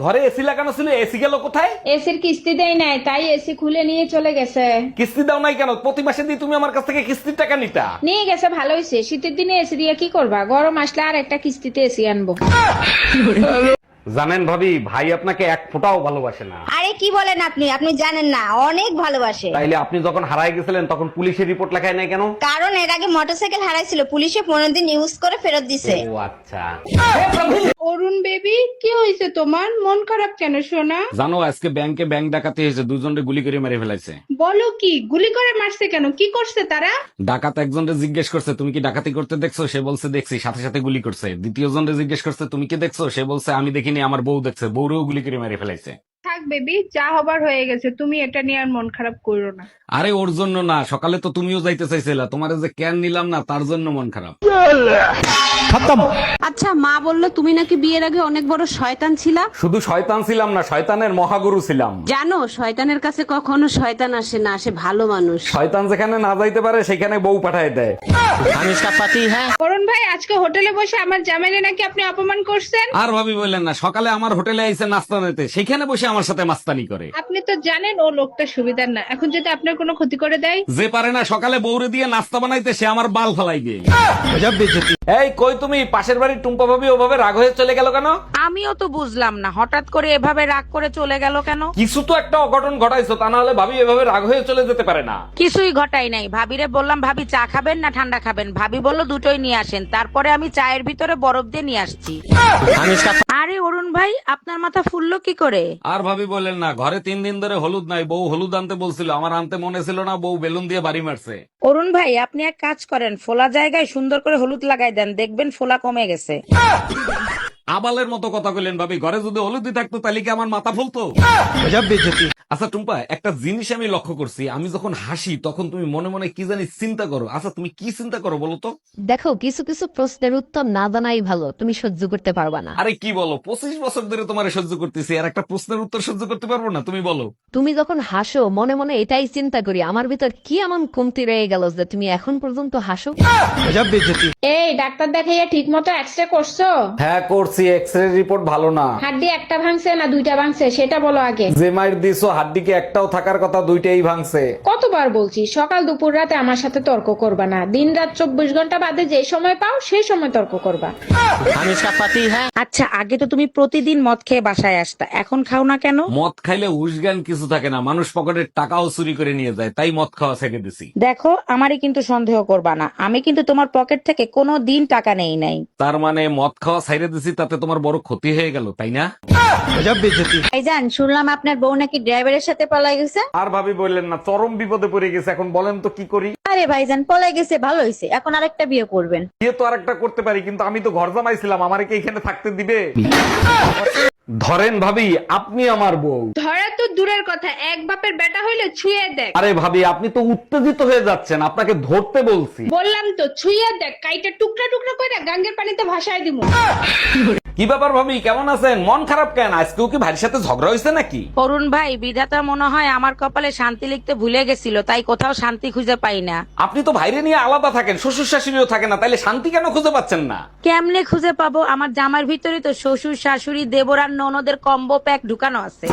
ঘরে এসি লাগানো ছিল এসি গেল কোথায়? এসির কিস্তি দেয় নাই তাই এসি খুলে নিয়ে চলে গেছে। কিস্তি দাও নাই কেন? প্রতি মাসে দিয়ে তুমি আমার কাছ থেকে কিস্তির টাকা নিতা। নিয়ে গেছে ভালো হয়েছে শীতের দিনে এসি দিয়ে কি করবা? গরম আসলে আর একটা কিস্তিতে এসি আনব। জানেন ভাবি ভাই আপনাকে এক ফোঁটাও ভালোবাসে না। আরে কি বলেন আপনি? আপনি জানেন না অনেক ভালোবাসে। তাইলে আপনি যখন হারাই গেছিলেন তখন পুলিশের রিপোর্ট লেখায় নাই কেন? কারণ এর আগে মোটরসাইকেল হারাইছিল পুলিশে পনেরো দিন ইউজ করে ফেরত দিছে। ও আচ্ছা। অরুণ হয়েছে তোমার? মন খারাপ কেন সোনা? জানো আজকে ব্যাংকে ব্যাংক ডাকাতি হয়েছে দুজনরে গুলি করে মেরে ফেলাইছে। বলো কি গুলি করে মারছে কেন? কি করছে তারা? ডাকাত একজনরে জিজ্ঞেস করছে তুমি কি ডাকাতি করতে দেখছ? সে বলছে দেখছি। সাথে সাথে গুলি করছে। দ্বিতীয় জনরে জিজ্ঞেস করছে তুমি কি দেখছ? সে বলছে আমি দেখিনি আমার বউ দেখছে। বউরেও গুলি করে মেরে ফেলাইছে। বেবি যা হবার হয়ে গেছে তুমি এটা নিয়ে আর মন খারাপ করো না। আরে ওর জন্য না সকালে তো তুমিও যাইতে চাইছিলা তোমার যে ক্যান নিলাম না তার জন্য মন খারাপ। আচ্ছা মা বলল তুমি নাকি বিয়ের আগে অনেক বড় শয়তান ছিলা? শুধু শয়তান ছিলাম না শয়তানের মহাগুরু ছিলাম। জানো শয়তানের কাছে কখনো শয়তান আসে না আসে ভালো মানুষ। শয়তান যেখানে না যাইতে পারে সেখানে বউ পাঠায় দেয়। অরুণ ভাই আজকে হোটেলে বসে আমার জামাইনে নাকি আপনি অপমান করছেন? আর ভাবি বললেন না সকালে আমার হোটেলে আইসে নাস্তা নিতে সেখানে বসে আমার সাথে মাস্তানি করে। আপনি তো জানেন ও লোকটা সুবিধার না। এখন যদি আপনার কোনো ক্ষতি করে দেয়? যে পারে না সকালে বউরে দিয়ে নাস্তা বানাইতে সে আমার বাল ফালাই দিয়ে এই কই তুমি? পাশের বাড়ির টুম্পা ভাবি ওভাবে রাগ হয়ে চলে গেল কেন? আমিও তো বুঝলাম না হঠাৎ করে এভাবে রাগ করে চলে গেল কেন? কিছু তো একটা অঘটন ঘটাইছো তা না হলে ভাবি এভাবে রাগ হয়ে চলে যেতে পারে না। কিছুই ঘটাই নাই। ভাবিরে বললাম ভাবি চা খাবেন না ঠান্ডা খাবেন? ভাবি বলল দুটোই নিয়ে আসেন। তারপরে আমি চায়ের ভিতরে বরফ দিয়ে নিয়ে আসছি। আরে অরুণ ভাই আপনার মাথা ফুললো কি করে? আর ভাবি বলেন না ঘরে তিন দিন ধরে হলুদ নাই বউ হলুদ আনতে বলছিল আমার আনতে মনে ছিল না বউ বেলুন দিয়ে বাড়ি মারছে। অরুণ ভাই আপনি এক কাজ করেন ফোলা জায়গায় সুন্দর করে হলুদ লাগাই দেন দেখবেন ফোলা কমে গেছে। আবালের মতো কথা কইলেন ভাবি ঘরে যদি হলুদই থাকতো তাহলে কি আমার মাথা ফুলতো? আচ্ছা টুম্পা একটা জিনিস আমি লক্ষ্য করছি আমি যখন হাসি তখন তুমি মনে মনে কি জানি চিন্তা করো। আচ্ছা তুমি কি চিন্তা করো বলো তো? দেখো কিছু কিছু প্রশ্নের উত্তর না জানাই ভালো তুমি সহ্য করতে পারবা না। আরে কি বলো পঁচিশ বছর ধরে তোমার সহ্য করতেছি আর একটা প্রশ্নের উত্তর সহ্য করতে পারব না তুমি বলো। তুমি যখন হাসো মনে মনে এটাই চিন্তা করি আমার ভিতর কি এমন কমতি রয়ে গেল যে তুমি এখন পর্যন্ত হাসো? এই ডাক্তার দেখাইয়া ঠিক মতো এক্সরে করছ? হ্যাঁ করছি। এক্স রে রিপোর্ট ভালো না। হাড্ডি একটা ভাঙছে না দুইটা ভাঙছে সেটা বলো আগে। যে মাইর দিছো হাড্ডিকে একটাও থাকার কথা দুইটাই ভাঙছে। কতবার বলছি সকাল দুপুর রাতে আমার সাথে তর্ক করবা না। দিন রাত চব্বিশ ঘণ্টা বাদে যে সময় পাও সেই সময় তর্ক করবা। আচ্ছা আগে তো তুমি প্রতিদিন মদ খেয়ে বাসায় আসতা এখন খাও না কেন? মদ খাইলে উসগান কিছু থাকে না মানুষ পকেটের টাকাও চুরি করে নিয়ে যায় তাই মদ খাওয়া ছেড়ে দিছি। দেখো আমারই কিন্তু সন্দেহ করবা না আমি কিন্তু তোমার পকেট থেকে কোনো দিন টাকা নেই নাই। তার মানে মদ খাওয়া ছাইড়ে দিছি তাতে তোমার বড় ক্ষতি হয়ে গেল তাই না? ভাইজান শুনলাম আপনার বউ নাকি ড্রাইভারের সাথে পলাই গেছে। আর ভাবি বললেন না চরম বিপদে পড়ে গেছে এখন বলেন তো কি করি? আরে ভাইজান পলাই গেছে ভালো হয়েছে এখন আরেকটা বিয়ে করবেন। বিয়ে তো আরেকটা করতে পারি কিন্তু আমি তো ঘর জামাইছিলাম আমার কি এখানে থাকতে দিবে? ধরেন ভাবি আপনি আমার বউ। ধরা তো দূরের কথা এক বাপের বেটা হইলে ছুঁয়ে দেখ। আরে ভাবি আপনি তো উত্তেজিত হয়ে যাচ্ছেন আপনাকে ধরতে বলছি। বললাম তো ছুঁয়ে দেখ কাইটা টুকরা টুকরা করে গাঙ্গের পানিতে ভাসায় দিমু। কি ব্যাপার ভাবি কেমন আছেন? মন খারাপ কেন? আজকেও কি ভাইয়ের সাথে ঝগড়া হয়েছে নাকি? অরুণ ভাই বিধাতা মনে হয় আমার কপালে শান্তি লিখতে ভুলে গেছিল তাই কোথাও শান্তি খুঁজে পাই না। আপনি তো ভাইরে নিয়ে আলাদা থাকেন শ্বশুর শাশুড়িও থাকে না তাইলে শান্তি কেন খুঁজে পাচ্ছেন না? কেমনে খুঁজে পাবো? আমার জামার ভিতরে তো শ্বশুর শাশুড়ি দেবর আর ননদের কম্বো প্যাক ঢুকানো আছে।